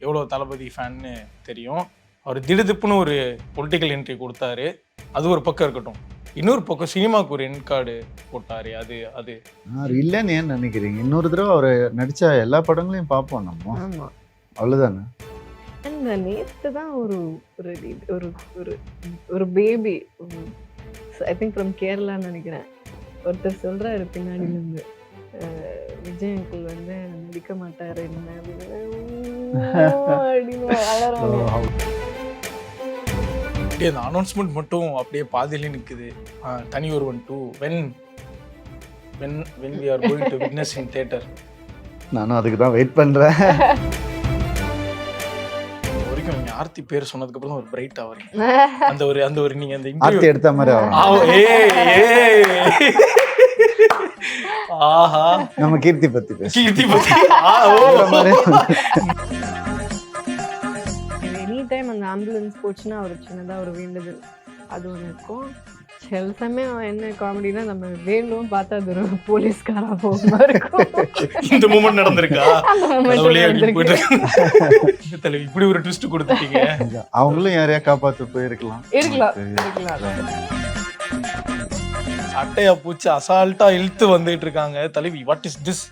எவ்வளோ தளபதி ஃபேன்னு தெரியும். அவர் திடுதிப்புன்னு ஒரு பொலிட்டிக்கல் என்ட்ரி கொடுத்தாரு. அது ஒரு பக்கம் இருக்கட்டும். இன்னொரு பக்கம் சினிமாவுக்கு ஒரு என் கார்டு போட்டாரு. அது அது. இல்லைன்னு ஏன் நினைக்கிறீங்க? இன்னொரு தடவை அவர் நடிச்ச எல்லா படங்களையும் பார்ப்போம் நம்ம. ஆமா. அவ்வளவுதானே? அந்த நேத்து தான் ஒரு ஒரு ஒரு ஒரு ஒரு பேபி ஐ திங்க் ஃப்ரம் கேரளான்னு நினைக்கிறேன். ஒருத்தர் இருந்து அஹ், விஜய் அங்கிள் வந்து நடிக்க மாட்டாரு என்ன? அப்படின்னு. அப்படியே அந்த அனௌன்ஸ்மெண்ட் மட்டும் அப்படியே பாதியிலே நிற்குது Thani Oruvan two when when when we are going to witness in theatre நானும் அதுக்கு தான் வெயிட் பண்றேன். வரைக்கும் நீங்க ஆர்த்தி பேர் சொன்னதுக்கு அப்புறம் ஒரு பிரைட் ஆவறீங்க அந்த ஒரு அந்த ஒரு நீங்க அந்த ஆர்த்தி எடுத்த மாதிரி ஆகும். ஏய். ஆஹா. நம்ம கீர்த்தி பத்தி கீர்த்தி பத்தி. ஆ, ஓ. ஆம்புலன்ஸ் போச்சுன்னா ஒரு சின்னதா ஒரு வேண்டுதல். அது ஒன்று இருக்கும். சில சமயம் என்ன காமெடினா நம்ம வேணும் பார்த்தா அது ஒரு போலீஸ்காரா போகுமா இருக்கும். இந்த மூமெண்ட் நடந்திருக்கா? இப்படி ஒரு ட்விஸ்ட் கொடுத்துட்டீங்க. அவங்களும் யாரையா காப்பாத்து போயிருக்கலாம். இருக்கலாம் இருக்கலாம். அட்டையா பூச்சி அசால்ட்டா இழுத்து வந்துட்டு இருக்காங்க. தலைவி வாட் இஸ் திஸ்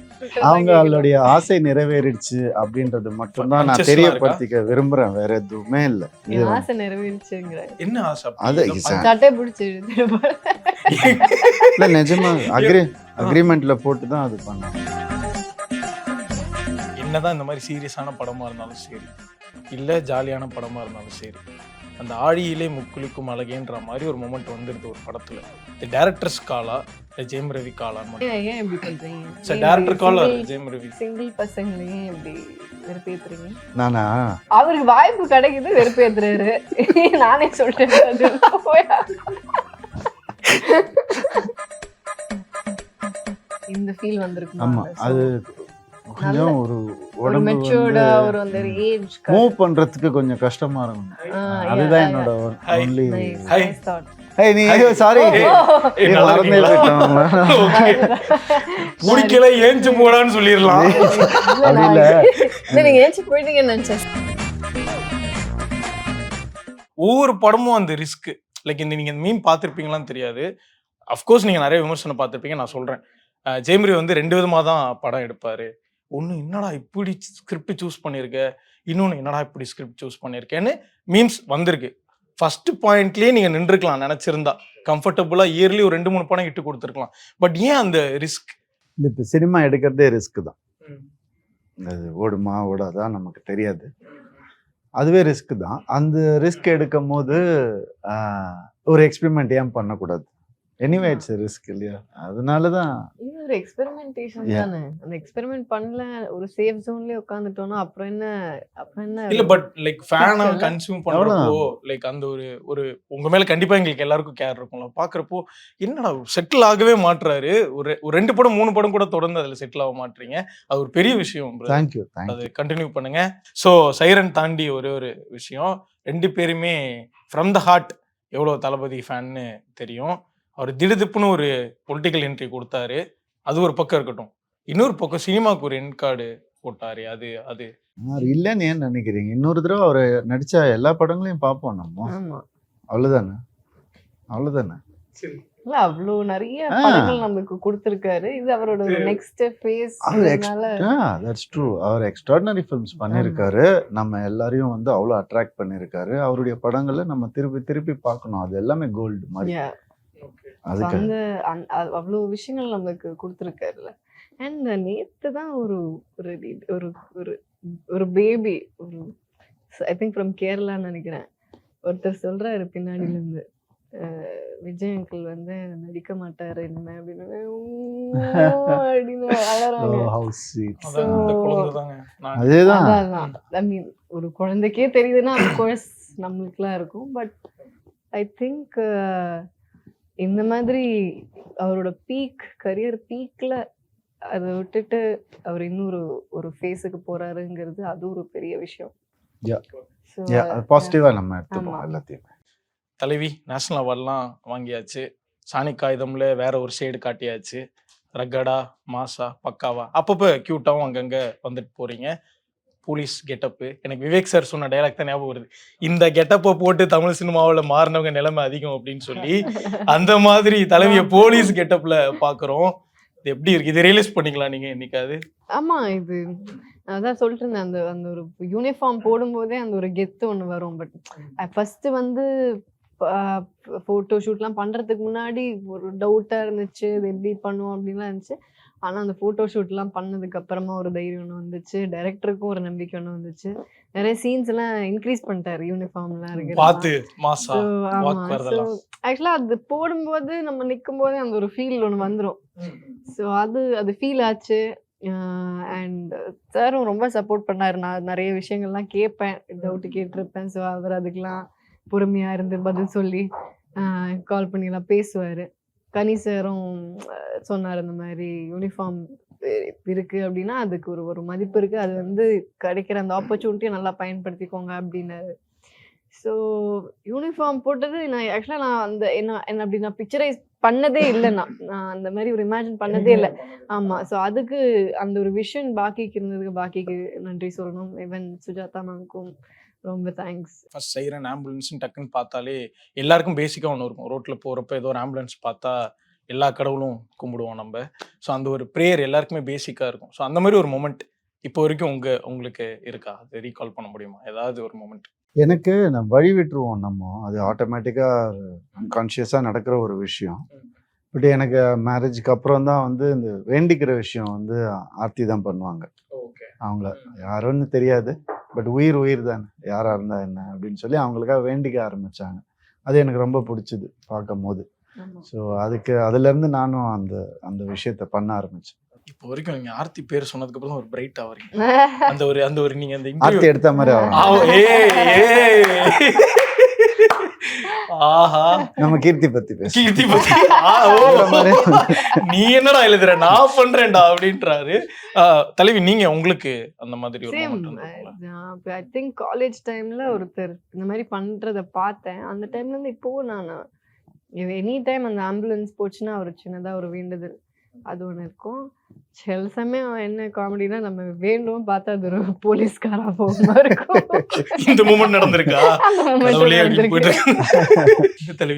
அவங்களுடைய ஆசை நிறைவேறிடுச்சு அப்படின்றது மட்டும்தான் நான் தெரியப்படுத்திக்க விரும்புறேன். வேற எதுவுமே இல்ல. ஆசை நிறைவேறிச்சுங்கிற. என்ன ஆசை? அது. சட்டை பிடிச்சி இல்ல நிஜமா அக்ரி அக்ரிமெண்ட்ல போட்டு தான் அது பண்ணாங்க என்னதான் இந்த மாதிரி சீரியஸான படமா இருந்தாலும் சரி. இல்ல ஜாலியான படமா இருந்தாலும் சரி. அந்த ஆழியிலே முக்குளிக்கும் அழகேன்ற மாதிரி ஒரு மொமெண்ட் வந்துருது ஒரு படத்துல. இந்த டேரக்டர்ஸ் காலா இல்ல ஜெயம் ரவி ஏன் இப்படி பண்றீங்க sir director call Jayam Ravi. Single பசங்களையும் இப்படி வெறுப்பேத்துறீங்க? நானா? அவருக்கு வாய்ப்பு கிடைக்குது வெறுப்பேத்துறாரு. நானே போயா. இந்த ஃபீல் வந்திருக்கும்? ஆமா அது கொஞ்சம் ஒரு உடம்பு ஒரு அந்த ஏஜ் மூவ் பண்றதுக்கு கொஞ்சம் கஷ்டமா இருக்கும். அதுதான் என்னோட Hi. Only Hi. ஏய் நீ சாரி நல்லா மறந்தே முடிக்கல ஏஞ்சு போடான்னு சொல்லிடலாம். அப்படி இல்ல. நீங்க ஏச்சு போயிட்டீங்கன்னு நினைச்சேன். ஒவ்வொரு படமும் அந்த ரிஸ்க் லைக் இந்த நீங்க மீன் பார்த்துருப்பீங்களான்னு தெரியாது. அஃப்கோர்ஸ் நீங்க நிறைய விமர்சனம் பார்த்துருப்பீங்க நான் சொல்றேன். அஹ் ஜெயமரி வந்து ரெண்டு விதமா தான் படம் எடுப்பாரு. ஒன்று என்னடா இப்படி ஸ்கிரிப்ட் சூஸ் பண்ணியிருக்க இன்னொன்று என்னடா இப்படி ஸ்கிரிப்ட் சூஸ் பண்ணியிருக்கேன்னு மீம்ஸ் வந்திருக்கு. ஃபர்ஸ்ட் பாயிண்ட்லயே நீங்க நின்றுக்கலாம் நினைச்சிருந்தா. கம்ஃபர்டபுளா இயர்லி ஒரு ரெண்டு மூணு படம் இட்டு கொடுத்துருக்கலாம். பட் ஏன் அந்த ரிஸ்க் இப்ப சினிமா எடுக்கிறதே ரிஸ்க் தான். அது ஓடுமா ஓடாதா நமக்கு தெரியாது. அதுவே ரிஸ்க் தான். அந்த ரிஸ்க் எடுக்கும் போது ஒரு எக்ஸ்பெரிமெண்ட் ஏன் பண்ணக்கூடாது? எனிவே இட்ஸ் ரிஸ்க் இல்லையா? அதனால தான் இது ஒரு எக்ஸ்பெரிமெண்டேஷன். தானே. அந்த எக்ஸ்பெரிமெண்ட் பண்ணல ஒரு சேஃப் ஜோன்லயே உட்காந்துட்டோம்னா அப்புறம் என்ன அப்புறம் என்ன இல்ல பட் லைக் ஃபேனா. கன்சியூம் பண்றப்போ லைக் அந்த ஒரு ஒரு உங்க மேல கண்டிப்பா எங்களுக்கு எல்லாருக்கும் கேர் இருக்கும்ல. பாக்குறப்போ என்னடா செட்டில் ஆகவே மாட்றாரு. ஒரு ஒரு ரெண்டு படம் மூணு படம் கூட தொடர்ந்து அதுல செட்டில் ஆக மாட்றீங்க. அது ஒரு பெரிய விஷயம் தேங்க்யூ அது கண்டினியூ பண்ணுங்க. ஸோ சைரன் தாண்டி ஒரே ஒரு விஷயம். ரெண்டு பேருமே ஃப்ரம் த ஹார்ட் எவ்வளோ தளபதி ஃபேன்னு தெரியும். அவர் திடுதிப்புன்னு ஒரு பொலிட்டிக்கல் என்ட்ரி கொடுத்தாரு. அது ஒரு பக்கம் இருக்கட்டும். இன்னொரு பக்கம் சினிமாவுக்கு ஒரு என் கார்டு போட்டாரு அது அது. இல்லைன்னு ஏன் நினைக்கிறீங்க? இன்னொரு தடவை அவர் நடிச்ச எல்லா படங்களையும் பார்ப்போம் நம்ம. ஆமா. அவ்வளவுதானே? அவ்வளவுதானே? இல்ல அவ்வளவு நிறைய. படங்கள் நமக்கு கொடுத்திருக்காரு. இது அவரோட நெக்ஸ்ட் ஃபேஸ் தட்ஸ் ட்ரூ அவர் எக்ஸ்ட்ராடினரி ஃபிலிம்ஸ் பண்ணியிருக்காரு. நம்ம எல்லாரையும் வந்து அவ்வளோ அட்ராக்ட் பண்ணியிருக்காரு. அவருடைய படங்களை நம்ம திருப்பி திருப்பி பார்க்கணும். அது எல்லாமே கோல்டு மாதிரி. அதுக்கு அந்த அந்த- அ- அவ்வளவு விஷயங்கள் நமக்கு கொடுத்துருக்காருல்ல. அண்ட் நேத்து தான் ஒரு ஒரு ஒரு ஒரு ஒரு பேபி ஒரு ஐ திங்க் ஃப்ரம் கேரளான்னு நினைக்கிறேன். ஒருத்தர் சொல்றாரு பின்னாடில இருந்து அஹ், விஜய் அங்கிள் வந்து நடிக்க மாட்டாரு என்ன? அப்படின்னு. ஐ மீன் ஒரு குழந்தைக்கே தெரியுதுன்னா அஃப்கோர்ஸ் நம்மளுக்குலாம் இருக்கும். பட் ஐ திங்க் இந்த மாதிரி அவரோட பீக் கரியர் பீக்ல அதை விட்டுட்டு அவர் இன்னொரு ஒரு ஃபேஸுக்கு போறாருங்கிறது அது ஒரு பெரிய விஷயம். பாசிட்டிவா நம்ம எடுத்துப்போம். எல்லாத்தையும். தலைவி நேஷனல் அவார்ட்லாம் வாங்கியாச்சு. சாணி காகிதம்ல வேற ஒரு ஷேடு காட்டியாச்சு. ரகடா மாசா பக்காவா அப்பப்போ க்யூட்டாகவும் அங்கங்கே வந்துட்டு போறீங்க. போலீஸ் கெட்டப்பு எனக்கு விவேக் சார் சொன்ன டைலாக் தான் ஞாபகம் வருது. இந்த கெட்டப்பை போட்டு தமிழ் சினிமாவுல மாறினவங்க நிலைமை அதிகம் அப்படின்னு சொல்லி அந்த மாதிரி தலைவிய போலீஸ் கெட்டப்ல பாக்குறோம். இது எப்படி இருக்கு? இதை ரியலைஸ் பண்ணிக்கலாம் நீங்க என்னைக்காவது? ஆமா இது அதான் சொல்லிட்டு இருந்தேன் அந்த அந்த ஒரு யூனிஃபார்ம் போடும்போதே அந்த ஒரு கெத்து ஒன்று வரும். பட் ஃபர்ஸ்ட் வந்து ஃபோட்டோ ஷூட்லாம் பண்றதுக்கு முன்னாடி ஒரு டவுட்டா இருந்துச்சு. இது எப்படி பண்ணுவோம் அப்படின்லாம் இருந்துச்சு. ஆனா அந்த ஃபோட்டோ ஷூட்லாம் பண்ணதுக்கு அப்புறமா ஒரு தைரியம் ஒன்று வந்துச்சு. டைரக்டருக்கும் ஒரு நம்பிக்கை ஒன்று வந்துச்சு. நிறைய சீன்ஸ் எல்லாம் இன்க்ரீஸ் பண்ணிட்டாரு. யூனிஃபார்ம்லாம் இருக்கு பார்த்து மாசா walk வரதெல்லாம். ஆக்சுவலா அது போடும்போது நம்ம நிற்கும் போதே அந்த ஒரு ஃபீல் ஒன்று வந்துரும். ஸோ அது அது ஃபீல் ஆச்சு. அண்ட் சாரும் ரொம்ப சப்போர்ட் பண்ணாரு. நான் நிறைய விஷயங்கள்லாம் கேட்பேன். டவுட் கேட்டிருப்பேன். ஸோ அவர் அதுக்கெல்லாம் பொறுமையா இருந்து பதில் சொல்லி கால் பண்ணிலாம் பேசுவாரு. கனி சாரும் சொன்னார் இந்த மாதிரி யூனிஃபார்ம் இருக்கு அப்படின்னா அதுக்கு ஒரு ஒரு மதிப்பு இருக்கு. அது வந்து கிடைக்கிற அந்த ஆப்பர்ச்சுனிட்டியை நல்லா பயன்படுத்திக்கோங்க அப்படின்னாரு. ஸோ யூனிஃபார்ம் போட்டது நான் ஆக்சுவலாக நான் அந்த என்ன என்ன அப்படி நான் பிக்சரைஸ் பண்ணதே இல்லை நான். நான் அந்த மாதிரி ஒரு இமேஜின் பண்ணதே இல்லை. ஆமா. ஸோ அதுக்கு அந்த ஒரு விஷன் பாக்கிக்கு இருந்ததுக்கு பாக்கிக்கு நன்றி சொல்லணும். ஈவன் சுஜாதா மேம்க்கும் ரொம்ப தேங்க்ஸ். ஃபர்ஸ்ட் சைரன் ஆம்புலன்ஸ் டக்குன்னு பார்த்தாலே எல்லாருக்கும் பேசிக்காக ஒன்று இருக்கும். ரோட்டில் போகிறப்ப ஏதோ ஒரு ஆம்புலன்ஸ் பார்த்தா எல்லா கடவுளும் கும்பிடுவோம் நம்ம. ஸோ அந்த ஒரு ப்ரேயர் எல்லாருக்குமே பேசிக்காக இருக்கும். ஸோ அந்த மாதிரி ஒரு மொமெண்ட் இப்போ வரைக்கும் உங்க உங்களுக்கு இருக்கா? அது ரீகால் பண்ண முடியுமா? ஏதாவது ஒரு மொமெண்ட் எனக்கு நம்ம வழி விட்டுருவோம் நம்ம. அது ஆட்டோமேட்டிக்காக அன்கான்ஷியஸாக நடக்கிற ஒரு விஷயம். பட் எனக்கு மேரேஜுக்கு அப்புறம் தான் வந்து இந்த வேண்டிக்கிற விஷயம் வந்து ஆர்த்தி தான் பண்ணுவாங்க. அவங்கள யாருன்னு தெரியாது. பட் உயிர் உயிர் தானே? யாரா இருந்தா என்ன? அப்படின்னு சொல்லி அவங்களுக்காக வேண்டிக்க ஆரம்பிச்சாங்க. அது எனக்கு ரொம்ப பிடிச்சது பார்க்கும் போது ஸோ அதுக்கு அதுல இருந்து நானும் அந்த அந்த விஷயத்த பண்ண ஆரம்பிச்சேன். இப்போ வரைக்கும் நீங்க ஆர்த்தி பேர் சொன்னதுக்கு அப்புறம் ஒரு பிரைட் ஆவறீங்க அந்த ஒரு அந்த ஒரு நீங்க அந்த ஆர்த்தி எடுத்த மாதிரி ஆகும். ஆஹா. நம்ம கீர்த்தி பத்தி பேச கீர்த்தி பத்தி? ஆ, ஓ. நீ என்னடா எழுதுற? நான் பண்றேன்டா அப்படின்றாரு. தலைவி நீங்க உங்களுக்கு அந்த மாதிரி ஒரு? ஐ திங்க் காலேஜ் டைம்ல ஒருத்தர் இந்த மாதிரி பண்றத பார்த்தேன். அந்த டைம்ல இருந்து இப்போ நான் எனி டைம் அந்த ஆம்புலன்ஸ் போச்சுன்னா ஒரு சின்னதா ஒரு வேண்டுதல். அது ஒண்ணு இருக்கும். சில சமயம் என்ன காமெடினா நம்ம வேண்டும் பார்த்தா அது ஒரு போலீஸ்காரா போகுமா இருக்கும். இந்த மூமெண்ட் நடந்திருக்கா?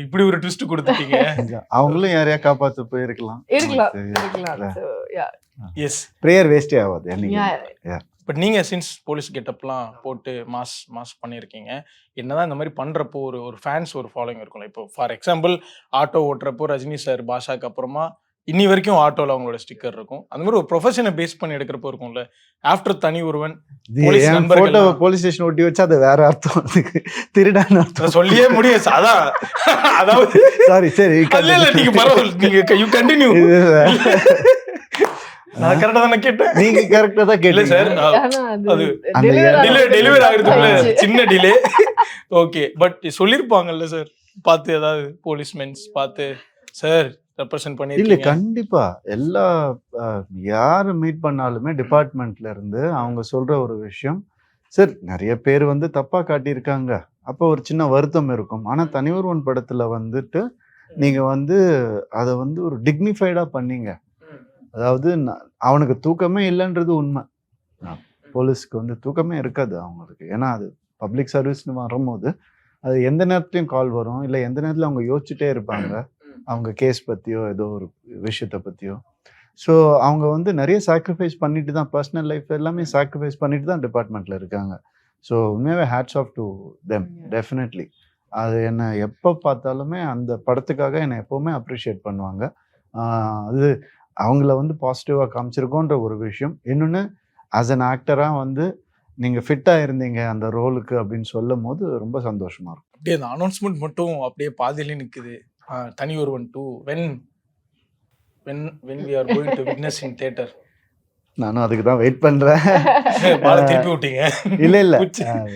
இப்படி ஒரு ட்விஸ்ட் கொடுத்துட்டீங்க. அவங்களும் யாரையா காப்பாத்து போயிருக்கலாம். இருக்கலாம் இருக்கலாம். எஸ் ப்ரேயர் வேஸ்டே ஆகாது. பட் நீங்க சின்ஸ் போலீஸ் கெட்டப்லாம் போட்டு மாஸ் மாஸ் பண்ணியிருக்கீங்க என்னதான் இந்த மாதிரி பண்றப்போ ஒரு ஒரு ஃபேன்ஸ் ஒரு ஃபாலோயிங் இருக்கும்ல. இப்போ ஃபார் எக்ஸாம்பிள் ஆட்டோ ஓட்டுறப்போ ரஜினி சார் பாஷாக்கு அப்புறமா இன்னி வரைக்கும் ஆட்டோல அவங்களோட ஸ்டிக்கர் இருக்கும். அந்த மாதிரி ஒரு ப்ரொஃபஷனை பேஸ் பண்ணி எடுக்கிறப்போ இருக்கும்ல. ஆஃப்டர் தனி ஒருவன் போலீஸ் போட்டோ. போலீஸ் ஸ்டேஷன் ஒட்டி வச்சா அது வேற அர்த்தம். அதுக்கு திருடான்னு அதை அர்த்தம் சொல்லியே முடியும் sir. அதான். அதாவது சாரி சரி இல்ல நீங்க பரவாயில்ல. நீங்க யூ கண்டினியூ நான் கரெக்டா தானே கேட்டேன். நீங்க கரெக்டா தான் இல்ல கேட்டீங்க. சார் அது டிலே டெலிவரி ஆகுறதுக்குள்ள. சின்ன டிலே ஓகே பட் சொல்லிருப்பாங்கல்ல சார் பார்த்து ஏதாவது போலீஸ்மென்ஸ் பார்த்து சார் ரெப்ரசென்ட் இல்ல பண்ணிருக்கீங்க? கண்டிப்பா. எல்லா யாரு மீட் பண்ணாலுமே டிபார்ட்மெண்ட்ல இருந்து அவங்க சொல்ற ஒரு விஷயம். சார் நிறைய பேர் வந்து தப்பா காட்டியிருக்காங்க. அப்போ ஒரு சின்ன வருத்தம் இருக்கும். ஆனா தனி ஒருவன் படத்துல வந்துட்டு நீங்க வந்து அதை வந்து ஒரு டிக்னிஃபைடா பண்ணீங்க. அதாவது அவனுக்கு தூக்கமே இல்லைன்றது உண்மை. போலீஸ்க்கு வந்து தூக்கமே இருக்காது அவங்களுக்கு. ஏன்னா அது பப்ளிக் சர்வீஸ்னு வரும்போது அது எந்த நேரத்துலையும் கால் வரும். இல்லை எந்த நேரத்தில் அவங்க யோசிச்சுட்டே இருப்பாங்க. அவங்க கேஸ் பற்றியோ ஏதோ ஒரு விஷயத்தை பற்றியோ ஸோ அவங்க வந்து நிறைய சாக்ரிஃபைஸ் பண்ணிட்டு தான் பர்சனல் லைஃப் எல்லாமே சாக்ரிஃபைஸ் பண்ணிட்டு தான் டிபார்ட்மெண்ட்டில் இருக்காங்க. ஸோ உண்மையாகவே hats off to them. Definitely அது என்னை எப்போ பார்த்தாலுமே அந்த படத்துக்காக என்னை எப்போவுமே அப்ரிஷியேட் பண்ணுவாங்க. அது அவங்கள வந்து பாசிட்டிவாக காமிச்சிருக்கோன்ற ஒரு விஷயம். இன்னொன்று ஆஸ் அன் ஆக்டராக வந்து நீங்கள் ஃபிட்டாக இருந்தீங்க அந்த ரோலுக்கு அப்படின்னு சொல்லும் போது ரொம்ப சந்தோஷமாக இருக்கும். அப்படியே அந்த அனௌன்ஸ்மெண்ட் மட்டும் அப்படியே பாதியிலே நிக்குது. ஆ, Thani Oruvan two when when when we are going to witness in theatre நானும் அதுக்கு தான் வெயிட் பண்ணுறேன் பால திருப்பி விட்டீங்க. இல்ல இல்ல.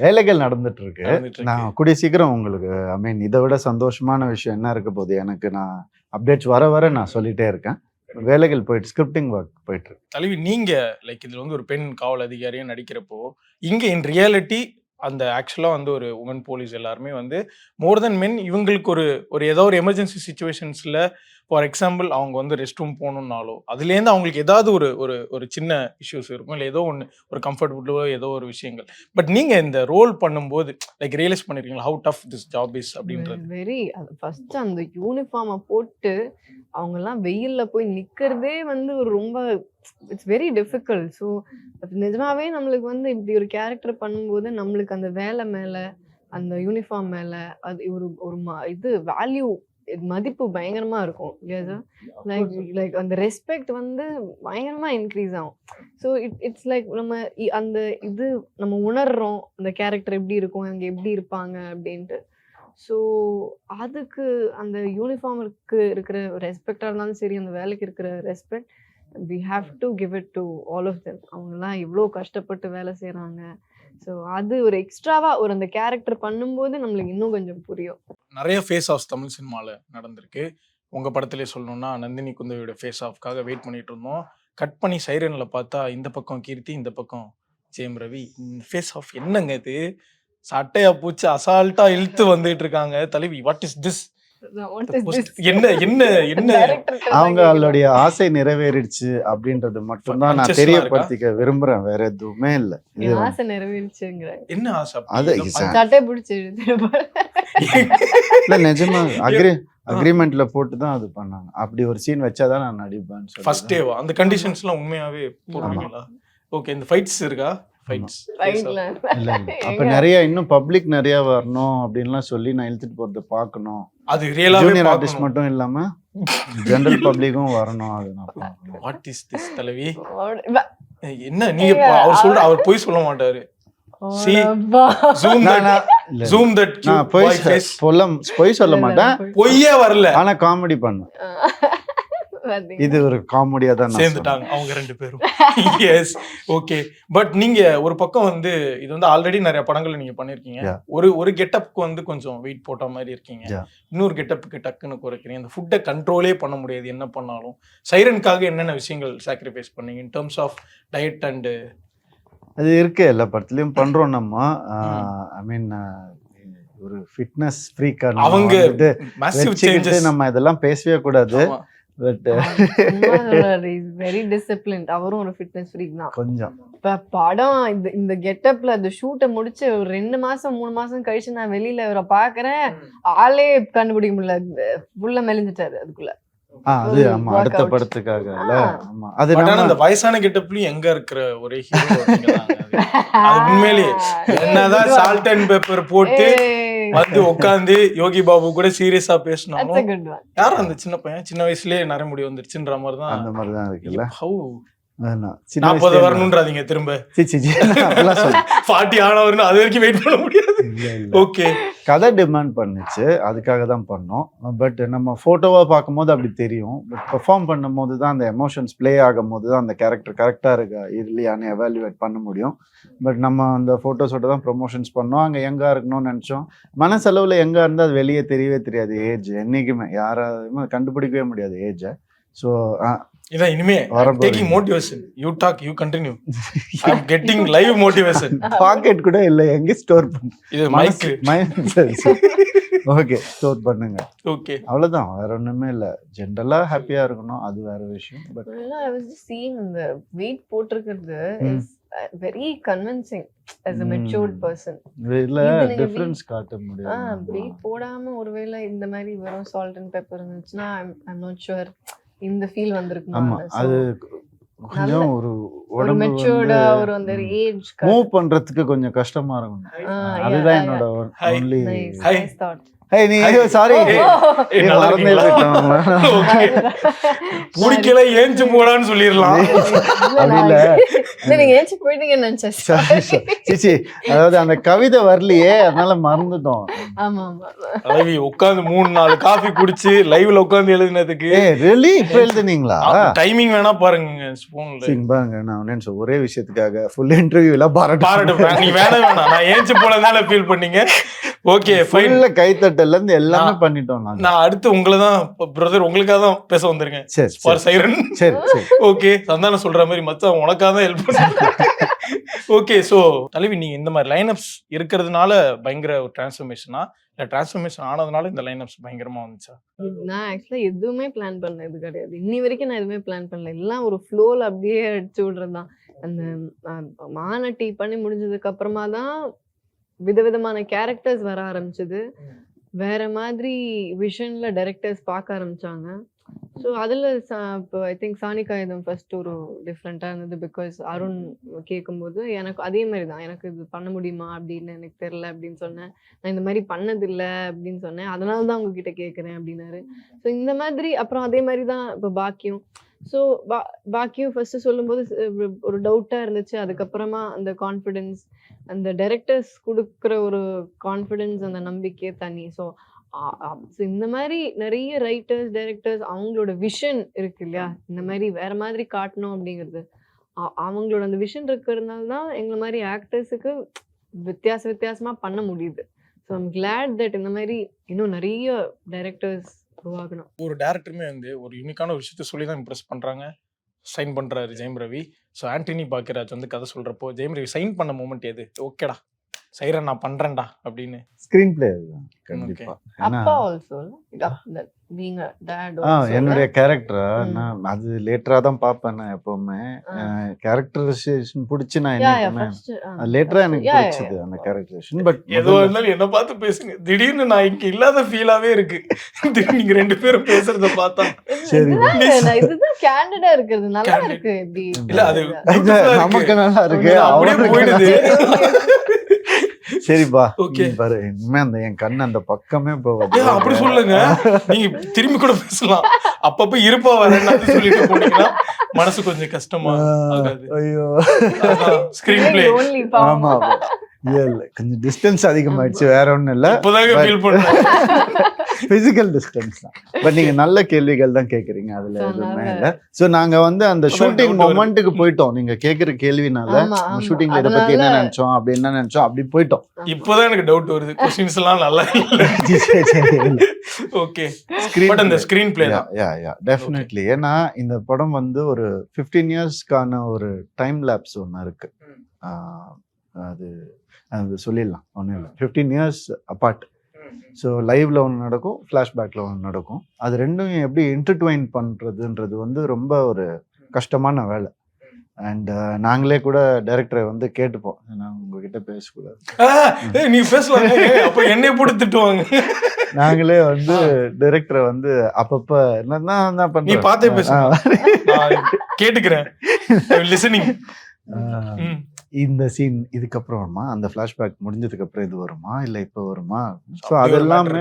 வேலைகள் நடந்துட்டு இருக்கு. நடந்துட்டு இருக்கு. நான் கூடிய சீக்கிரம் உங்களுக்கு ஐ மீன் இதை விட சந்தோஷமான விஷயம் என்ன இருக்க போகுது? எனக்கு நான் அப்டேட்ஸ் வர வர நான் சொல்லிட்டே இருக்கேன். வேலைகள் போயிட்டு ஸ்கிரிப்டிங் ஒர்க் போயிட்டு இருக்கு. தலைவி நீங்க லைக் இதுல வந்து ஒரு பெண் காவல் அதிகாரியா நடிக்கிறப்போ இங்க இன் ரியாலிட்டி அந்த ஆக்சுவலாக வந்து ஒரு உமன் போலீஸ் எல்லாருமே வந்து மோர் தென் மென் இவங்களுக்கு ஒரு ஒரு ஏதோ ஒரு எமர்ஜென்சி சுச்சுவேஷன்ஸில் ஃபார் எக்ஸாம்பிள் அவங்க வந்து ரெஸ்ட் ரூம் போகணுன்னாலோ அதுலேருந்து அவங்களுக்கு ஏதாவது ஒரு ஒரு ஒரு சின்ன இஷ்யூஸ் இருக்கும் இல்லை ஏதோ ஒன்று ஒரு கம்ஃபர்டபுளோ ஏதோ ஒரு விஷயங்கள். பட் நீங்கள் இந்த ரோல் பண்ணும்போது லைக் ரியலைஸ் பண்ணிருக்கீங்களா how tough this job is அப்படின்றது? வெரி அது ஃபர்ஸ்ட் அந்த யூனிஃபார்மை போட்டு அவங்கெல்லாம் வெயிலில் போய் நிற்கிறதே வந்து ஒரு ரொம்ப இட்ஸ் வெரி டிஃபிகல்ட் ஸோ நிஜமாவே நம்மளுக்கு வந்து இப்படி ஒரு கேரக்டர் பண்ணும்போது நம்மளுக்கு அந்த வேலை மேலே அந்த யூனிஃபார்ம் மேலே அது ஒரு ஒரு இது வேல்யூ மதிப்பு பயங்கரமா இருக்கும். லைக் லைக் அந்த ரெஸ்பெக்ட் வந்து பயங்கரமா இன்க்ரீஸ் ஆகும். ஸோ இட் இட்ஸ் லைக் நம்ம அந்த இது நம்ம உணர்றோம் அந்த கேரக்டர் எப்படி இருக்கும் இவங்க எப்படி இருப்பாங்க அப்படின்ட்டு. ஸோ அதுக்கு அந்த யூனிஃபார்முக்கு இருக்கிற ரெஸ்பெக்டாக இருந்தாலும் சரி அந்த வேலைக்கு இருக்கிற respect we have to give it to all of them அவங்கெல்லாம் எவ்வளோ கஷ்டப்பட்டு வேலை செய்கிறாங்க ஸோ அது ஒரு எக்ஸ்ட்ராவாக ஒரு அந்த கேரக்டர் பண்ணும்போது நம்மளுக்கு இன்னும் கொஞ்சம் புரியும். நிறைய ஃபேஸ் ஆஃப் தமிழ் சினிமாவில் நடந்திருக்கு. உங்க படத்திலே சொல்லணும்னா நந்தினி குந்தவியோட ஃபேஸ் ஆஃப்காக வெயிட் பண்ணிட்டு இருந்தோம். கட் பண்ணி சைரனில் பார்த்தா இந்த பக்கம் கீர்த்தி இந்த பக்கம் ஜெயம் ரவி. ஃபேஸ் ஆஃப் என்னங்க இது? சட்டையா பூச்சி அசால்ட்டா இழுத்து வந்துட்டு இருக்காங்க. தலைவி வாட் இஸ் திஸ் என்ன என்ன என்ன? Director கிட்ட தான் அவங்க கேட்கணும். அவளுடைய ஆசை நிறைவேறிடுச்சு அப்படின்றது மட்டும்தான் நான் தெரியப்படுத்திக்க விரும்புறேன். வேற எதுவுமே இல்ல. ஆசை நிறைவேறிச்சுங்கிற என்ன ஆசை? அது சட்டை பிடிச்சி இல்ல நிஜமா அக்ரி அக்ரிமெண்ட்ல போட்டு தான் அது பண்ணாங்க. அப்படி ஒரு சீன் வச்சாதான் நான் நடிப்பேன்னு சொல்லி ஃபர்ஸ்ட் டேவா அந்த கண்டிஷன்ஸ்லாம் உண்மையாவே போடுவீங்களா? ஓகே இந்த ஃபைட்ஸ் இருக்கா? ஃபைட்ஸ் அப்ப? நிறைய இன்னும் பப்ளிக் நிறைய வரணும் அப்படின்லாம் சொல்லி நான் இழுத்துட்டு போறத பார்க்கணும். அது ரியலாவே ஜூனியர் ஆர்டிஸ்ட் பார்க்கணும். மட்டும் இல்லாம ஜெனரல் பப்ளிக்கும் வரணும் அது நான். வாட் இஸ் திஸ் தலைவி? என்ன நீங்க இப்ப அவர் சொல்ற அவர் போய் சொல்ல மாட்டாரு. பொய் சொல்ல பொய் சொல்ல இல்ல, மாட்டேன். பொய்யே வரல. ஆனா காமெடி பாத்தீங்களா? இது ஒரு காமெடியா தான் சேர்ந்துட்டாங்க அவங்க ரெண்டு பேரும். எஸ் ஓகே பட் நீங்க ஒரு பக்கம் வந்து இது வந்து ஆல்ரெடி நிறைய படங்கள்ல நீங்க பண்ணிருக்கீங்க. ஒரு ஒரு கெட்டப்புக்கு வந்து கொஞ்சம் வெயிட் போட்ட மாதிரி இருக்கீங்க. இன்னொரு கெட்டப்புக்கு டக்குன்னு குறைக்கிறீங்க. இந்த ஃபுட்டை கண்ட்ரோலே பண்ண முடியாது. என்ன பண்ணாலும். சைரனுக்காக என்னென்ன விஷயங்கள் சாக்ரிஃபைஸ் பண்ணீங்க? In terms of diet and அது இருக்கு எல்லா படத்துலயும் பண்றோம் நம்ம. ஐ மீன் ஒரு ஃபிட்னஸ் ஃப்ரீக் அவங்க நம்ம இதெல்லாம் பேசவே கூடாது. But very disciplined. அவரும் ஒரு ஃபிட்னஸ் ஃப்ரீக் தான். கொஞ்சம். இப்ப படம் இந்த இந்த கெட்டப்ல அந்த ஷூட்டை முடிச்சு ஒரு ரெண்டு மாசம் மூணு மாசம் கழிச்சு நான் வெளியில இவரை பாக்குறேன் ஆளே கண்டுபிடிக்க முடியல. ஃபுல்லா மெலிஞ்சிட்டாரு அதுக்குள்ள. அது ஆமா அடுத்த. படத்துக்காக. ஆமா. அது அந்த வயசான கெட்டப்லயும் எங்க இருக்கிற ஒரே ஹீரோ அது. உண்மையிலேயே. என்னதான் சால்ட் அண்ட் பெப்பர் போட்டு வந்து உட்காந்து யோகி பாபு கூட சீரியஸா பேசினாலும் குட் ஒன் யார் அந்த சின்ன பையன் சின்ன வயசுலயே நரமுடி வந்துருச்சுன்ற மாதிரி அந்த மாதிரி தான் இருக்குல்ல ஹவு நாற்பது வயசுலயே வரணுன்றாதீங்க திரும்ப. சி, சி, சி. அதெல்லாம் சொல்ல. ஃபார்ட்டி ஆனவர்னு அது வரைக்கும் வெயிட் பண்ண முடியாது. ஓகே. கதை டிமாண்ட் பண்ணுச்சு. அதுக்காக தான் பண்ணோம். பட் நம்ம ஃபோட்டோவாக பார்க்கும்போது அப்படி தெரியும். பட் பெர்ஃபார்ம் பண்ணும்போது தான் அந்த எமோஷன்ஸ் ப்ளே ஆகும்போது தான் அந்த கேரக்டர் கரெக்டாக இருக்கா இல்லையான்னு எவாலுவேட் பண்ண முடியும். பட் நம்ம அந்த ஃபோட்டோஸோட தான் ப்ரொமோஷன்ஸ் பண்ணோம். அங்கே எங்கே இருக்கணும்னு நினச்சோம். மனசளவில் எங்கே இருந்தால் அது வெளியே தெரியவே தெரியாது ஏஜ் என்றைக்குமே யாராலுமே கண்டுபிடிக்கவே முடியாது ஏஜை ஸோ இதான் இனிமே. Taking motivation you talk you continue I am getting live motivation pocket கூட இல்லை எங்கே ஸ்டோர் பண்ணு? இது மைக்கு ஓகே ஸ்டோர் பண்ணுங்க. ஓகே அவ்வளவுதான். வேற ஒண்ணுமே இல்ல. ஜென்ரலா ஹாப்பியா இருக்கணும். அது வேற விஷயம். But I was just seeing அந்த வெயிட் போட்டிருக்கிறது. Is very convincing as a matured person. நீங்க டிஃபரன்ஸ் காட்ட ஆ முடியாது வெயிட் போடாம ஒருவேளை இந்த மாதிரி வெறும் சால்ட் அண்ட் பெப்பர் இருந்துச்சுன்னா ஐம் நாட் ஷுவர் இந்த ஃபீல் வந்திருக்குமா? ஆமா அது கொஞ்சம் ஒரு உடம்பு ஒரு அந்த ஏஜ் மூவ் பண்றதுக்கு கொஞ்சம் கஷ்டமா இருக்கும். அதுதான் என்னோட. Only sorry. பிடிக்கல ஏஞ்சு போடான்னு சொல்லிடலாம். அப்படி இல்ல. நீங்க ஏஞ்சி போயிட்டீங்கன்னு நினைச்சேன். சிச்சி அதாவது அந்த கவிதை வரலையே அதனால மறந்துட்டோம். ஆமா ஆமா. தலைவி உட்காந்து மூணு நாலு காஃபி குடிச்சு லைவ்ல உட்காந்து எழுதினதுக்கு ஏ ரியலி இப்ப எழுதுனீங்களா? டைமிங் வேணா பாருங்க பாருங்க நான் என்ன சொல்ல ஒரே விஷயத்துக்காக ஃபுல் இன்டர்வியூல பாராட்டு பாராட்டு நீ வேணாம் வேணாம். நான் ஏஞ்சு போனதால ஃபீல் பண்ணீங்க. ஓகே ஃபைன் ஃபுல்ல கைத்தட்டல இருந்து எல்லாமே பண்ணிட்டோம் நான் அடுத்து உங்களை தான் பிரதர் உங்களுக்காக தான் பேச வந்திருக்கேன். சரி ஃபார் சரி சைரன் சரி சரி. ஓகே சந்தானம் சொல்ற மாதிரி மச்சான் உனக்காக தான் ஹெல்ப் பண்ண ஓகே ஸோ தலைவி நீங்க இந்த மாதிரி லைனப்ஸ் இருக்கிறதுனால பயங்கர ஒரு டிரான்ஸ்ஃபர்மேஷனா இல்ல டிரான்ஸ்ஃபர்மேஷன் ஆனதுனால இந்த லைனப்ஸ் பயங்கரமா வந்துச்சா? நான் ஆக்சுவலா எதுவுமே பிளான் பண்ணது கிடையாது. இன்னி வரைக்கும் நான் எதுவுமே பிளான் பண்ணல. எல்லாம் ஒரு ஃப்ளோல அப்படியே அடிச்சு விடுறது தான் அந்த அஹ், மாநாட்டி பண்ணி முடிஞ்சதுக்கு அப்புறமா தான் விதவிதமான கேரக்டர்ஸ் வர ஆரம்பிச்சது. வேற மாதிரி விஷன்ல டைரக்டர்ஸ் பார்க்க ஆரம்பிச்சாங்க. ஸோ அதில் இப்போ ஐ திங்க் சாணிகாயுதம் ஃபர்ஸ்ட் ஒரு டிஃப்ரெண்ட்டாக இருந்தது பிகாஸ் அருண் கேட்கும்போது எனக்கு அதே மாதிரி தான். எனக்கு இது பண்ண முடியுமா அப்படின்னு எனக்கு தெரில அப்படின்னு சொன்னேன். நான் இந்த மாதிரி பண்ணதில்லை அப்படின்னு சொன்னேன். அதனால தான் உங்ககிட்ட கேட்குறேன் அப்படின்னாரு. ஸோ இந்த மாதிரி அப்புறம் அதே மாதிரி தான் இப்போ பாக்கியம். ஸோ பா பாக்கியம் ஃபர்ஸ்ட் சொல்லும்போது ஒரு டவுட்டாக இருந்துச்சு. அதுக்கப்புறமா அந்த கான்ஃபிடென்ஸ் அந்த டைரக்டர்ஸ் கொடுக்குற ஒரு கான்ஃபிடென்ஸ் அந்த நம்பிக்கையே தனி. ஸோ ஸோ இந்த மாதிரி நிறைய ரைட்டர்ஸ் டைரக்டர்ஸ் அவங்களோட விஷன் இருக்கு இல்லையா? இந்த மாதிரி வேற மாதிரி காட்டணும் அப்படிங்கிறது. அவங்களோட அந்த விஷன் இருக்கிறதுனால தான் எங்களை மாதிரி ஆக்டர்ஸுக்கு வித்தியாச வித்தியாசமாக பண்ண முடியுது. ஸோ ஐம் கிளாட் தட் இந்த மாதிரி இன்னும் நிறைய டைரக்டர்ஸ் உருவாகணும். ஒரு டேரக்டருமே வந்து ஒரு யூனிக்கான ஒரு விஷயத்த சொல்லி தான் இம்ப்ரெஸ் பண்றாங்க. சைன் பண்றாரு ஜெயம் ரவி ஸோ ஆண்டனி பாக்கியராஜ் வந்து கதை சொல்றப்போ ஜெயம் ரவி சைன் பண்ண மூமெண்ட் எது? ஓகேடா. சைரன் நான் பண்றேன்டா அப்படின்னு. ஸ்கிரீன் பிளே அதுதான் கண்டிப்பா. ஏன்னா அப்பா ஆல்சோ பீங் டேட் ஆ என்னுடைய கேரக்டரா. நான் அது லேட்டரா தான் பார்ப்பேன் நான் எப்பவுமே. கேரக்டரைசேஷன் பிடிச்சி நான் என்ன லேட்டரா எனக்கு பிடிச்சது அந்த கேரக்டரைசேஷன் பட் எதுவா இருந்தாலும் என்ன பார்த்து பேசுங்க. திடீர்னு நான் இங்க இல்லாத ஃபீலாவே இருக்கு. நீங்க ரெண்டு பேரும் பேசுறத பார்த்தா. சரி. இதுதான் இதுதான் கேண்டடா இருக்கிறது. நல்லா. இருக்கு இப்படி. இல்ல அது நமக்கு நல்லா இருக்கு. அப்படியே போயிடுது. சரிப்பா. நீ பாரு இனிமே அந்த என் கண் அந்த பக்கமே ஏன் அப்படி சொல்லுங்க. நீங்க திரும்பி கூட பேசலாம். அப்பப்ப இருப்பா வரேன்னு சொல்லிட்டு போனீங்கன்னா மனசு கொஞ்சம் கஷ்டமா ஆகாது. ஐயோ. ஸ்கிரீன் பிளே ஆமா பாவம். இல்ல இல்ல. கொஞ்சம் டிஸ்டன்ஸ் அதிகமாயிடுச்சு. வேற ஒண்ணும் இல்ல. இப்பதாங்க ஃபீல் பண்றேன் பிசிக்கல் டிஸ்டன்ஸ் தான். பட் நீங்க நல்ல கேள்விகள் தான் கேக்குறீங்க. அதுல எதுவுமே இல்ல. சோ நாங்க வந்து அந்த ஷூட்டிங். மொமெண்ட்டுக்கு போயிட்டோம். நீங்க கேக்குற கேள்வினால. ஷூட்டிங்ல இத பத்தி என்ன நினைச்சோம்? அப்படி என்ன நினைச்சோம்? அப்படி போயிட்டோம். இப்பதான் எனக்கு டவுட் வருது. கொஸ்டின்ஸ் எல்லாம் நல்லா. ஓகே பட் அந்த. Screenplay yeah yeah definitely ஏன்னா இந்த படம் வந்து ஒரு ஃபிஃப்டீன் இயர்ஸ்க்கான ஒரு டைம் லேப்ஸ் ஒன்று இருக்கு. ம். ஆஹ் அது அது சொல்லிடலாம் ஒன்றும் இல்லை. ஃபிஃப்டீன் இயர்ஸ் அப்பார்ட் ஸோ லைவ்ல ஒன்று நடக்கும் ஃப்ளாஷ்பேக்கில் ஒன்று நடக்கும். அது ரெண்டும் எப்படி இன்டர்ட்வைன் பண்ணுறதுன்றது வந்து ரொம்ப ஒரு கஷ்டமான வேலை. அண்ட் நாங்களே கூட டைரக்டரை வந்து கேட்டுப்போம். நான் உங்ககிட்ட பேசக்கூடாது. நீ பேசலாம். அப்ப என்னைய போட்டு திட்டுவாங்க. நாங்களே வந்து டைரக்டரை வந்து அப்பப்ப என்னன்னா என்ன நீ பண்ற பார்த்தே பேசு. கேட்டுக்கிறேன். லிசனிங் இந்த சீன் இதுக்கப்புறம் வருமா அந்த ஃப்ளாஷ்பேக் முடிஞ்சதுக்கு அப்புறம் இது வருமா? இல்ல இப்ப வருமா? ஸோ அப்படி அது ஒரு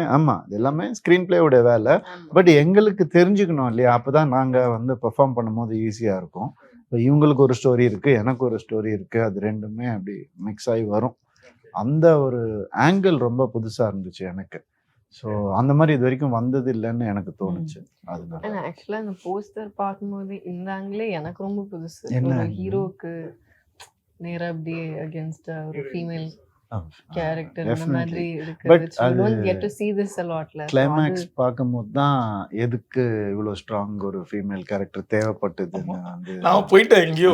எல்லாமே ஸ்க்ரீன் பிளேயோட வேலை. பட் எங்களுக்கு தெரிஞ்சுக்கணும் இல்லையா? அப்பதான் நாங்க வந்து பெர்ஃபார்ம் பண்ணும்போது ஈஸியா இருக்கும். இப்போ இவங்களுக்கு ஒரு ஸ்டோரி இருக்கு எனக்கு ஒரு ஸ்டோரி இருக்கு. அது ரெண்டுமே அப்படி மிக்ஸ் ஆகி வரும். அந்த ஒரு ஆங்கிள் ரொம்ப புதுசா இருந்துச்சு எனக்கு. ஸோ அந்த மாதிரி இது வரைக்கும் வந்தது இல்லைன்னு எனக்கு தோணுச்சு. அதனால ஆனா ஆக்சுவலா இந்த போஸ்டர் பார்க்கும்போது இந்த ஆங்கிளே எனக்கு ரொம்ப புதுசு. என்ன? ஹீரோக்கு நேரா அப்படியே அகேன்ஸ்ட் ஒரு ஃபீமேல் கேரக்டர் இந்த. மாதிரி இருக்கு கிளைமேக்ஸ் பார்க்கும்போது தான் எதுக்கு இவ்வளோ ஸ்ட்ராங் ஒரு ஃபீமேல் கேரக்டர் தேவைப்பட்டதுன்னு வந்து நான் போயிட்டேன் எங்கேயோ.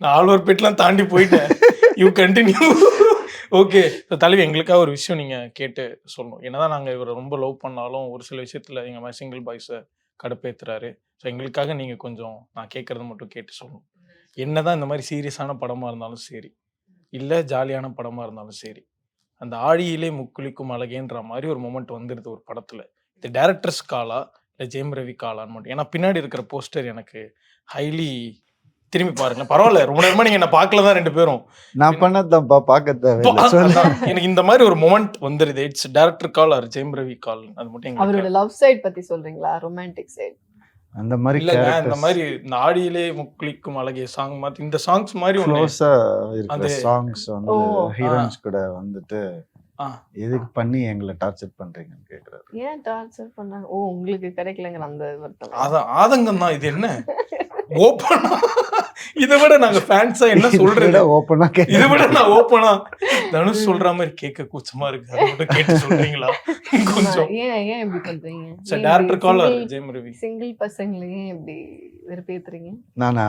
நான் ஆழ்வார் பேட்லாம் தாண்டி போயிட்டேன். யூ கண்டினியூ ஓகே தலைவி எங்களுக்காக ஒரு விஷயம் நீங்க கேட்டு சொல்லணும். என்னதான் நாங்க இவரை ரொம்ப லவ் பண்ணாலும் ஒரு சில விஷயத்துல எங்க மாதிரி சிங்கிள் பாய்ஸை கடுப்பேத்துறாரு. ஸோ எங்களுக்காக நீங்க கொஞ்சம் நான் கேட்கறத மட்டும் கேட்டு சொல்லணும். என்னதான் இந்த மாதிரி சீரியஸான படமா இருந்தாலும் சரி இல்ல ஜாலியான படமா இருந்தாலும் சரி அந்த ஆழியிலே முக்குளிக்கும் அழகேன்ற மாதிரி ஒரு மொமெண்ட் வந்துடுது ஒரு படத்துல. இது டேரக்டர்ஸ் காலா இல்லை ஜெயம் ரவி காலான்னு மட்டும். ஏன்னா பின்னாடி இருக்கிற போஸ்டர் எனக்கு ஹைலி திரும்பி பாருங்க. பரவாயில்ல ரொம்ப நேரமா நீங்க என்ன பார்க்கல தான் ரெண்டு பேரும். நான் பண்ணதான்ப்பா பார்க்க தேவையில்லை. எனக்கு இந்த மாதிரி ஒரு மொமெண்ட் வந்துருது. It's director call or Jayam Ravi call அது மட்டும் அவரோட லவ் சைட் பத்தி சொல்றீங்களா? ரொமான்டிக் சைட் அந்த மாதிரி இல்லங்க இந்த மாதிரி இந்த ஆடியிலே முக்குளிக்கும் அழகிய சாங் மாதிரி இந்த சாங்ஸ் மாதிரி க்ளோஸா இருக்கிற சாங்ஸ் வந்து ஹீரோயின்ஸ் கூட வந்துட்டு. எதுக்கு பண்ணி எங்களை டார்ச்சர் பண்றீங்கன்னு கேக்குறாரு. ஏன் டார்ச்சர் பண்ணாங்க? ஓ உங்களுக்கு கிடைக்கலங்கிற அந்த வருத்தம் அதான் ஆதங்கம் தான் இது என்ன? ஓப்பனா இதை விட நாங்க ஃபேன்ஸா என்ன சொல்றது ஓப்பனா இதை விட நான் ஓப்பனா தனுஷ் சொல்ற மாதிரி கேட்க கூச்சமா இருக்கு. அதை மட்டும் கேட்டு சொல்றீங்களா? கொஞ்சம். ஏன் ஏன் இப்படி பண்றீங்க? Sir director caller Jayam Ravi single பசங்களை ஏன் இப்படி வெறுப்பேத்துறீங்க? நானா?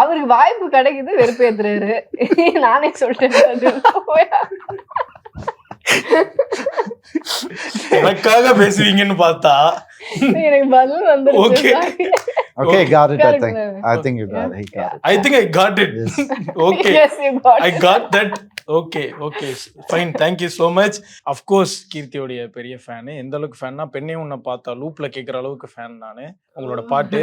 அவருக்கு வாய்ப்பு கிடைக்குது வெறுப்பேத்துறாரு. நானே போயா. எனக்காக பேசுவீங்கன்னு பார்த்தா எனக்கு Okay. sorry. Okay Okay. Got it I Correct, think correct. I think you got I got I think I got it. Okay Yes, you got I it. Got that okay okay fine thank you so much of course கீர்த்தியோடைய பெரிய fan எந்த அளவுக்கு ஃபேன்னா பெண்ணே உன்னை பார்த்தா லூப்ல கேட்குற அளவுக்கு fan நான் உங்களோட பாட்டு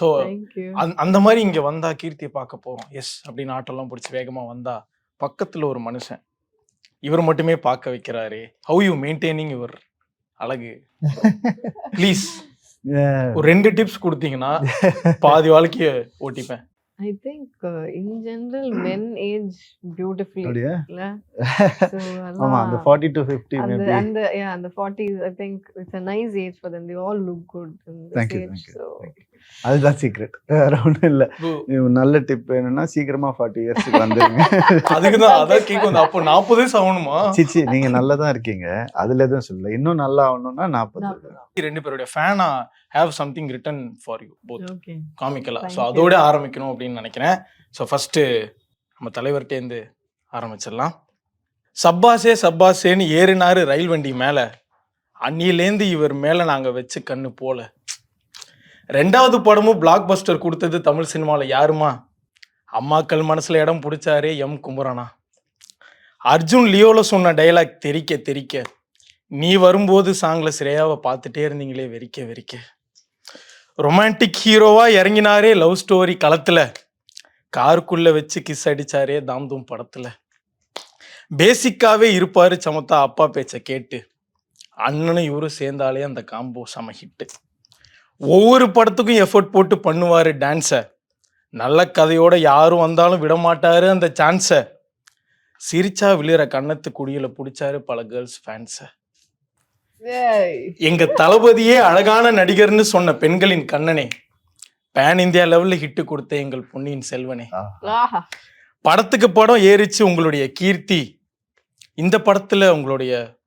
ஸோ Thank you. அந்த மாதிரி இங்க வந்தா கீர்த்தியை பார்க்க போறோம் எஸ் அப்படின்னு ஆட்டோலாம் பிடிச்சி வேகமா வந்தா பக்கத்துல ஒரு மனுஷன் இவர் மட்டுமே பார்க்க வைக்கிறாரு ஹவு யூ மெயின்டைனிங் யுவர் அழகு ப்ளீஸ் ஒரு ரெண்டு டிப்ஸ் கொடுத்தீங்கன்னா பாதி வாழ்க்கைய ஓட்டிப்பேன் I think uh, in general men age beautifully அப்படியா இல்ல So, ஆமா அந்த அதான். 40 டு 50 அந்த மேபி அந்த yeah அந்த 40s I think it's a nice age for them they all look good in this Thank you, age thank you, so thank அதுதான் secret வேற ஒண்ணும் இல்ல. நல்ல டிப் என்னன்னா சீக்கிரமா 40 இயர்ஸ்க்கு வந்துருங்க. அதுக்குதான் அதான் கேட்கும் அப்போ நாற்பது ஆகணுமா சிச்சி நீங்க நல்லா தான் இருக்கீங்க. அதுல எதுவும் சொல்லல. இன்னும் நல்லா ஆகணும்னா 40 நாற்பது. ரெண்டு பேருடைய ஃபேனா have something written for you both okay. காமிக்கலா ஸோ. அதோட ஆரம்பிக்கணும் அப்படின்னு நினைக்கிறேன். ஸோ ஃபர்ஸ்ட் நம்ம தலைவர்கிட்டேருந்து ஆரம்பிச்சிடலாம். சப்பாசே சப்பாசேன்னு ஏறினாரு ரயில் வண்டி மேலே. அன்னிலேருந்து இவர் மேலே நாங்கள் வச்சு கண்ணு போல. ரெண்டாவது படமும் பிளாக் பஸ்டர் கொடுத்தது தமிழ் சினிமாவில் யாருமா? அம்மாக்கள் மனசில் இடம் பிடிச்சாரே எம் குமரனா. அர்ஜுன் லியோவில் சொன்ன டைலாக் தெரிக்க தெரிக்க. நீ வரும்போது சாங்கில் ஸ்ரேயாவை பார்த்துட்டே இருந்தீங்களே வெறிக்க வெறிக்க. ரொமான்டிக் ஹீரோவாக இறங்கினாரே லவ் ஸ்டோரி களத்தில். காருக்குள்ளே வச்சு கிஸ் அடிச்சாரே தாம் தூம் பேசிக்காகவே இருப்பார் சமத்தா அப்பா பேச்சை கேட்டு. அண்ணனும் இவரும் சேர்ந்தாலே அந்த காம்போ செம ஹிட்டு ஒவ்வொரு படத்துக்கும் எஃபர்ட் போட்டு பண்ணுவாரு டான்ஸை நல்ல கதையோட யாரும் வந்தாலும் விட மாட்டாரு அந்த சான்ஸை சிரிச்சா விழுற கண்ணத்து குடியில பிடிச்சாரு பல கேர்ள்ஸ் ஃபேன்ஸை. எங்க தளபதியே அழகான நடிகர்னு சொன்ன பெண்களின் கண்ணனே பேன் இந்தியா லெவல்ல ஹிட் கொடுத்த எங்கள் பொன்னியின் செல்வனே. படத்துக்கு படம் ஏறிச்சு உங்களுடைய கீர்த்தி. இந்த படத்துல உங்களுடைய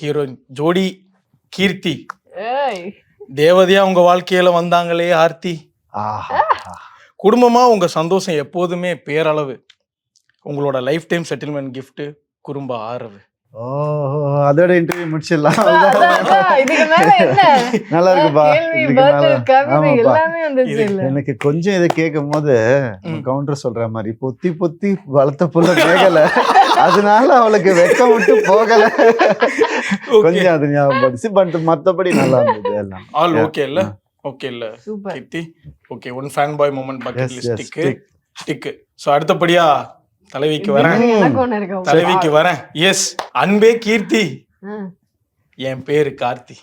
ஹீரோயின் ஜோடி கீர்த்தி. ஏய். தேவதையா உங்க வாழ்க்கையில வந்தாங்களே ஆர்த்தி? ஆஹா. குடும்பமா உங்க சந்தோஷம் எப்போதுமே பேரளவு. உங்களோட லைஃப் டைம் செட்டில்மெண்ட் gift குறும்ப ஆறவு அதோட இன்டர்வியூ முடிச்சிடலாம். நல்லா இருக்குப்பா. எனக்கு கொஞ்சம் இதை கேட்கும் போது. கவுண்டர் சொல்ற மாதிரி பொத்தி பொத்தி வளர்த்த புள்ள வேகல அதனால அவளுக்கு வெக்கம் விட்டு போகல. கொஞ்சம் அது ஞாபகப்படுச்சு பட் மத்தபடி நல்லா இருந்தது எல்லாம். ஆல். ஓகே இல்ல? ஓகே இல்ல? Super Keerthy okay one fan boy moment bucket S லிஸ்டிக்கு ஸ்டிக்கு ஸோ அடுத்தபடியா தலைவிக்கு வரேன். எனக்கு ஒண்ணு இருக்கு. தலைவிக்கு வரேன். எஸ் அன்பே கீர்த்தி. ஆ. என் பேரு கார்த்தி.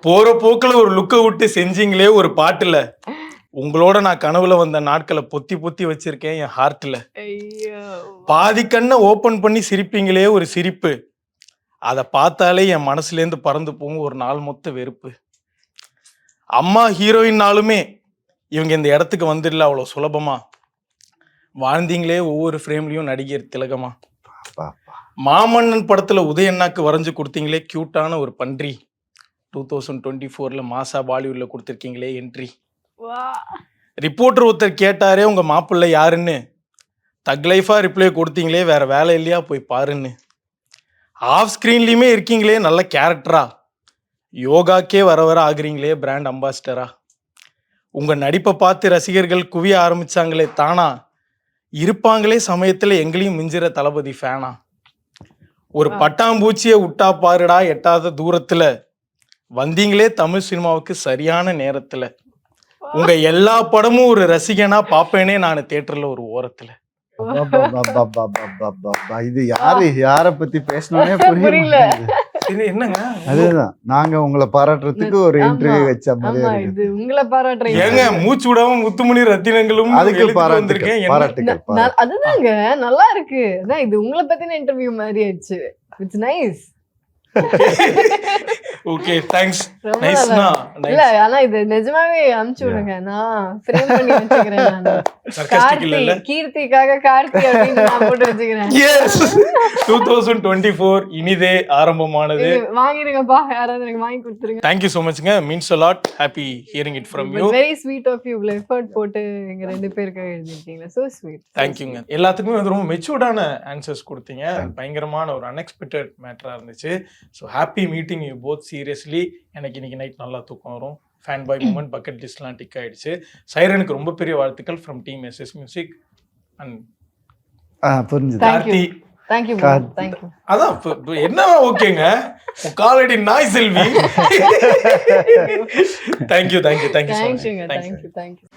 போற போக்குல ஒரு லுக்க விட்டு செஞ்சீங்களே ஒரு பாட்டுல. உங்களோட நான் கனவுல வந்த நாட்களை பொத்தி பொத்தி வச்சிருக்கேன் என் ஹார்ட்ல ஐயோ. பாதி கண்ணை ஓபன் பண்ணி சிரிப்பீங்களே ஒரு சிரிப்பு. அதை பார்த்தாலே என் மனசுல இருந்து பறந்து போகும் ஒரு நாள் மொத்த வெறுப்பு. அம்மா ஹீரோயின்னாலுமே இவங்க இந்த இடத்துக்கு வந்துடல அவ்வளோ சுலபமா. வாழ்ந்தீங்களே ஒவ்வொரு ஃப்ரேம்லயும் நடிகர் திலகமா. மாமன்னன் படத்துல உதயண்ணாக்கு வரைஞ்சு கொடுத்தீங்களே கியூட்டான ஒரு பன்றி. டூ தௌசண்ட் டுவெண்ட்டி ஃபோர்ல மாசா பாலிவுட்ல கொடுத்துருக்கீங்களே என்ட்ரி ரிப்போர்ட்டர் ஒருத்தர் கேட்டாரே உங்க மாப்பிள்ளை யாருன்னு? தக் லைஃபா ரிப்ளை கொடுத்தீங்களே வேற வேலை இல்லையா? போய் பாருன்னு. ஆஃப் ஸ்க்ரீன்லயுமே இருக்கீங்களே நல்ல கேரக்டரா? யோகாக்கே வர வர ஆகுறீங்களே பிராண்ட் அம்பாசிடரா உங்க நடிப்பை பார்த்து ரசிகர்கள் குவிய ஆரம்பிச்சாங்களே தானா? இருப்பாங்களே சமயத்துல எங்களையும் மிஞ்சிற தளபதி ஃபேனா ஒரு பட்டாம்பூச்சியை விட்டா பாருடா எட்டாத தூரத்துல. வந்தீங்களே தமிழ் சினிமாவுக்கு சரியான நேரத்துல. உங்க எல்லா படமும் ஒரு ரசிகனா பாப்பேனே நான் தியேட்டர்ல ஒரு ஓரத்துல. இது யாரு? யார பத்தி பேசணும்னே புரியல. இது என்னங்க? அதுதான். நாங்க உங்களை பாராட்டுறதுக்கு ஒரு இன்டர்வியூ வச்ச மாதிரி இது உங்களை பாராட்டுறீங்க ஏங்க மூச்சு விடாம முத்துமணி ரத்தினங்களும் அதுக்கு பாராட்டுருக்கேன் பாராட்டுகள் அதுதாங்க நல்லா இருக்கு. அதான் இது உங்களை பத்தின இன்டர்வியூ மாதிரி ஆயிடுச்சு. இட்ஸ் நைஸ் ஓகே தேங்க்ஸ் நைஸ்னா இல்ல ஆனா இது நிஜமாவே அனுப்பிச்சு விடுங்க. நான் ஃப்ரேம் பண்ணி வச்சுக்கிறேன் கார்த்தி கீர்த்திக்காக கார்த்தி அப்படின்னு நான் போட்டு வச்சுக்கிறேன். எஸ் இனிதே ஆரம்பமானது. நீங்க வாங்கிருங்கப்பா யாராவது எனக்கு வாங்கி கொடுத்துருங்க. Thank you so மச்ங்க means a lot happy hearing it from you very sweet of you effort போட்டு எங்க ரெண்டு பேருக்காக எழுதிருக்கீங்களா சோ ஸ்வீட் எல்லாத்துக்குமே வந்து ரொம்ப மெச்சூர்டான ஆன்சர்ஸ் கொடுத்தீங்க. பயங்கரமான ஒரு அன்எக்ஸ்பெக்டட் மேட்டரா இருந்துச்சு. So happy meeting you both seriously எனக்கு இன்னைக்கு நைட் நல்லா தூக்கம் வரும். ஃபேன் பாய் மூமெண்ட் பக்கெட் லிஸ்ட்லாம் டிக் ஆயிடுச்சு. சைரனுக்கு ரொம்ப பெரிய வாழ்த்துக்கள் from team SS music and புரிஞ்சுது. கார்த்தி. அதான் என்ன ஓகேங்க? காலடி நாய் செல்வி. Thank you thank you thank you thank you thank you